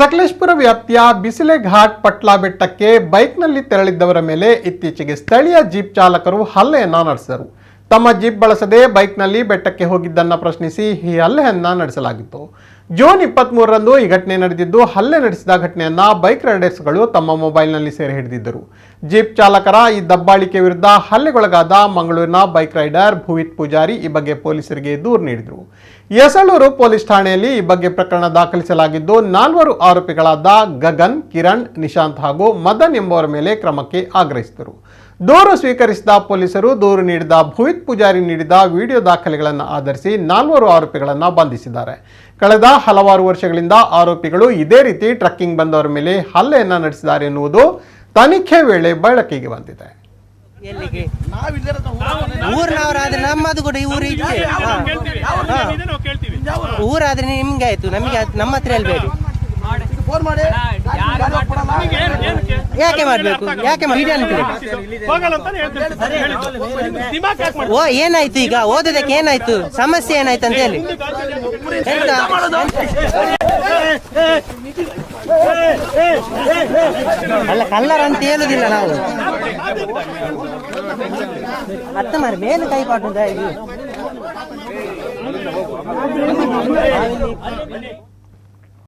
ಸಕಲೇಶ್ಪುರ ವ್ಯಾಪ್ತಿಯ ಬಿಸಿಲೆ ಘಾಟ್ ಪಟ್ಲಾ ಬೆಟ್ಟಕ್ಕೆ ಬೈಕ್ನಲ್ಲಿ ತೆರಳಿದ್ದವರ ಮೇಲೆ ಇತ್ತೀಚೆಗೆ ಸ್ಥಳೀಯ ಜೀಪ್ ಚಾಲಕರು ಹಲ್ಲೆಯನ್ನ ನಡೆಸಿದರು. ತಮ್ಮ ಜೀಪ್ ಬಳಸದೆ ಬೈಕ್ನಲ್ಲಿ ಬೆಟ್ಟಕ್ಕೆ ಹೋಗಿದ್ದನ್ನ ಪ್ರಶ್ನಿಸಿ ಈ ಹಲ್ಲೆಯನ್ನ ನಡೆಸಲಾಗಿತ್ತು. ಜೂನ್ ಇಪ್ಪತ್ಮೂರರಂದು ಈ ಘಟನೆ ನಡೆದಿದ್ದು, ಹಲ್ಲೆ ನಡೆಸಿದ ಘಟನೆಯನ್ನ ಬೈಕ್ ರೈಡರ್ಸ್ಗಳು ತಮ್ಮ ಮೊಬೈಲ್ನಲ್ಲಿ ಸೆರೆ ಹಿಡಿದಿದ್ದರು. ಜೀಪ್ ಚಾಲಕರ ಈ ದಬ್ಬಾಳಿಕೆ ವಿರುದ್ಧ ಹಲ್ಲೆಗೊಳಗಾದ ಮಂಗಳೂರಿನ ಬೈಕ್ ರೈಡರ್ ಭುವಿತ್ ಪೂಜಾರಿ ಈ ಬಗ್ಗೆ ಪೊಲೀಸರಿಗೆ ದೂರು ನೀಡಿದರು. ಯಸಳೂರು ಪೊಲೀಸ್ ಠಾಣೆಯಲ್ಲಿ ಈ ಬಗ್ಗೆ ಪ್ರಕರಣ ದಾಖಲಿಸಲಾಗಿದ್ದು, ನಾಲ್ವರು ಆರೋಪಿಗಳಾದ ಗಗನ್, ಕಿರಣ್, ನಿಶಾಂತ್ ಹಾಗೂ ಮದನ್ ಎಂಬುವರ ಮೇಲೆ ಕ್ರಮಕ್ಕೆ ಆಗ್ರಹಿಸಿದರು. ದೂರು ಸ್ವೀಕರಿಸಿದ ಪೊಲೀಸರು ದೂರು ನೀಡಿದ ಭುವಿತ್ ಪೂಜಾರಿ ನೀಡಿದ ವಿಡಿಯೋ ದಾಖಲೆಗಳನ್ನು ಆಧರಿಸಿ ನಾಲ್ವರು ಆರೋಪಿಗಳನ್ನು ಬಂಧಿಸಿದ್ದಾರೆ. ಕಳೆದ ಹಲವಾರು ವರ್ಷಗಳಿಂದ ಆರೋಪಿಗಳು ಇದೇ ರೀತಿ ಟ್ರಕ್ಕಿಂಗ್ ಬಂದವರ ಮೇಲೆ ಹಲ್ಲೆಯನ್ನ ನಡೆಸಿದ್ದಾರೆ ಎನ್ನುವುದು ತನಿಖೆ ವೇಳೆ ಬೆಳಕಿಗೆ ಬಂದಿದೆ. ಎಲ್ಲಿಗೆ? ಊರಿನವರಾದ್ರೆ ನಮ್ಮದು ಕೂಡ ಊರು. ಊರಾದ್ರೆ ನಿಮ್ಗೆ ಆಯ್ತು ನಮಗೆ ಆಯ್ತು, ನಮ್ಮ ಹತ್ರ ಹೇಳ್ಬೇಡಿ. ಯಾಕೆ ಮಾಡ್ಬೇಕು ಯಾಕೆ ಓ ಏನಾಯ್ತು ಈಗ ಓದೋದಕ್ಕೆ ಏನಾಯ್ತು ಸಮಸ್ಯೆ ಏನಾಯ್ತು ಅಂತ ಹೇಳಿ ಎಂತ ಅಲ್ಲ ಕಲ್ಲರ್ ಅಂತ ಹೇಳುದಿಲ್ಲ ನಾವು ಅತ್ತ ಮಾರಿ ಮೇಲೆ ಕೈ ಪಾಟು